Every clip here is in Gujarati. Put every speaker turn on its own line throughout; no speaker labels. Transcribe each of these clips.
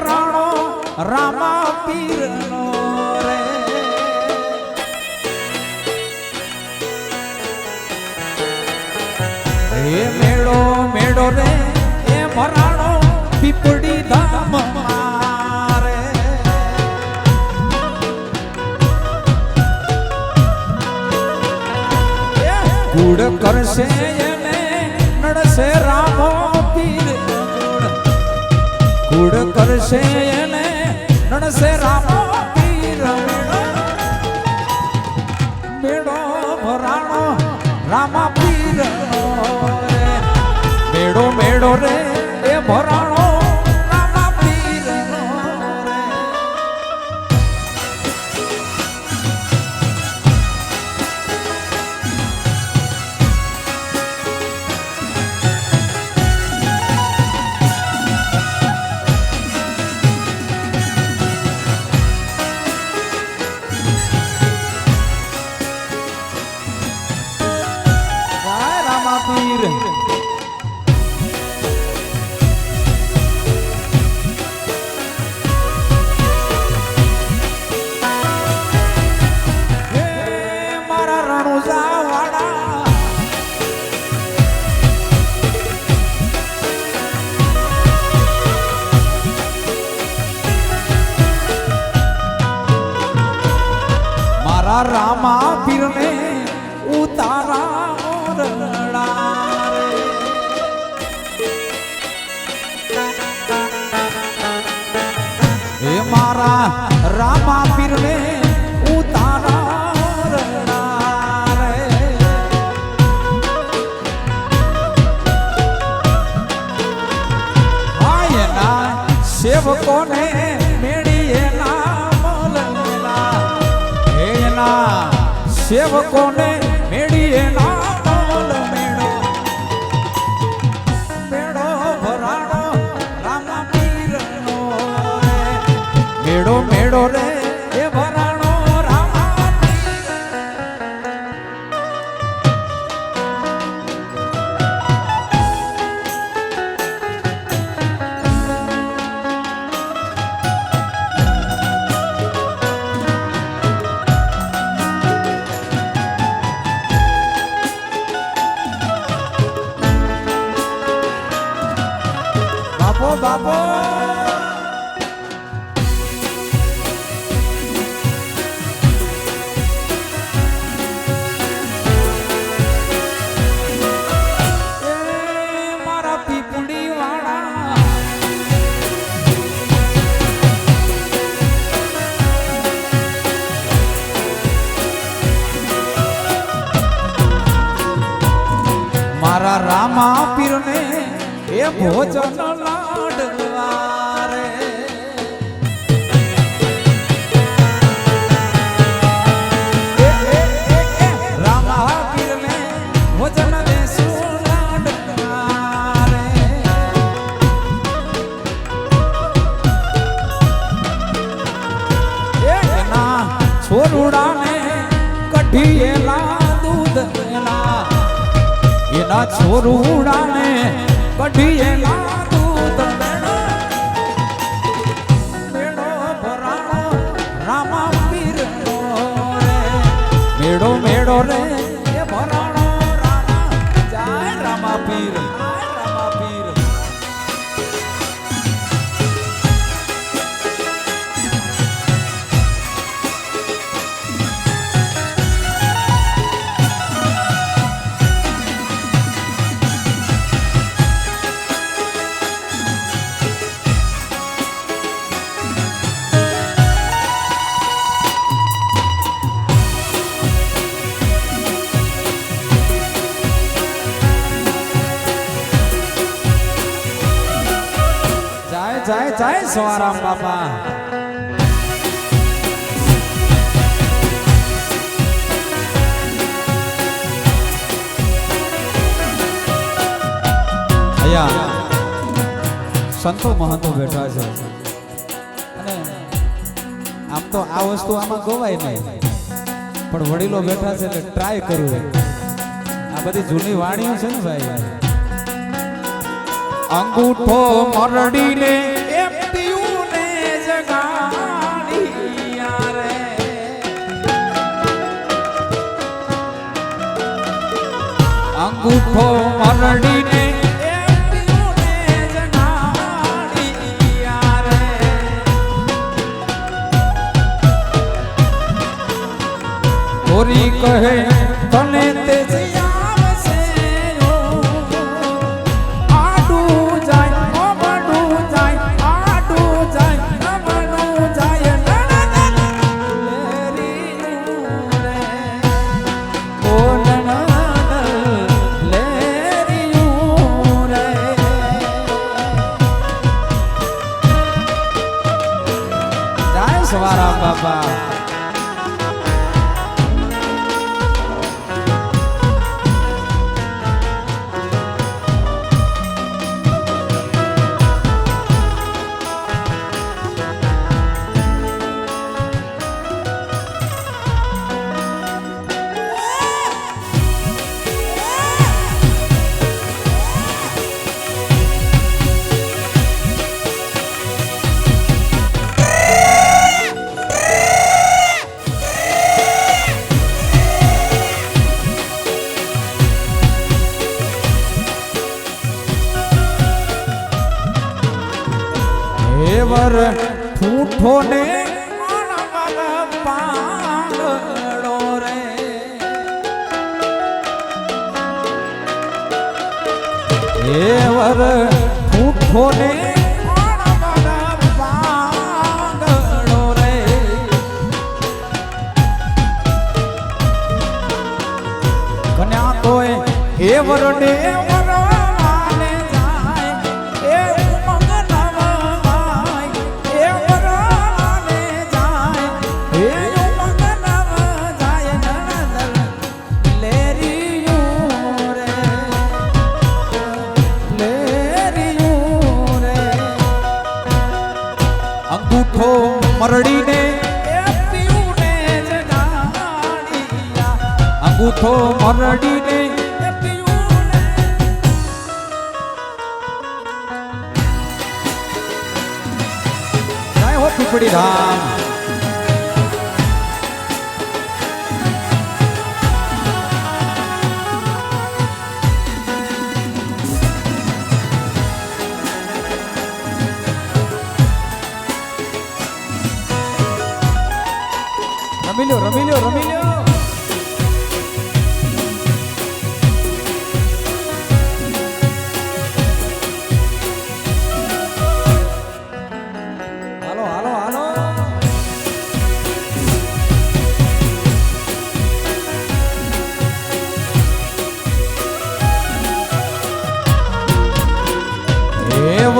ભરાણો રામા પીરનો રે. એ મેળો મેળો રે, એ મરાણો પીપડી ધામ મારે કુડ કરશે એને, નડશે રામો પીર કુડ કરશે એને નડશે રામો મેળો ભરાણો રામા પીર મેળો મેળો રે એ ભરાણો રામા પીરને સેવકોને મેળીએ એના મોલના એના સેવકોને મેળીએ એના મોલ મેળો મેળો ભરાણો રામા પીરનો. મેળો મેળો રે મારા રામા પીરને એ ભોજન છોરુડાને કઢીએલા દૂધ એલા એના છોરુડાને કઢીએલા સવારામ બાપા અહીંયા સંતો મહંતો બેઠા છે. આમ તો આ વસ્તુ આમાં ગોવાય નહીં. પણ વડીલો બેઠા છે એટલે ટ્રાય કરવું. આ બધી જૂની વાણીઓ છે ને ભાઈ? અંગૂઠો મરડીને અંગૂઠો મરડીને ગોરી કહે
જાય
સવારા બાબા હેવર ઠૂઠો ને
મણવર પાંગડો રે.
હેવર ઠૂઠો ને અંગૂઠો મરડીને. હો પીપળી ધામ રમી લ્યો રમી લ્યો રમી લ્યો.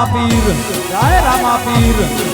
રામા પીર. જય રામા પીર.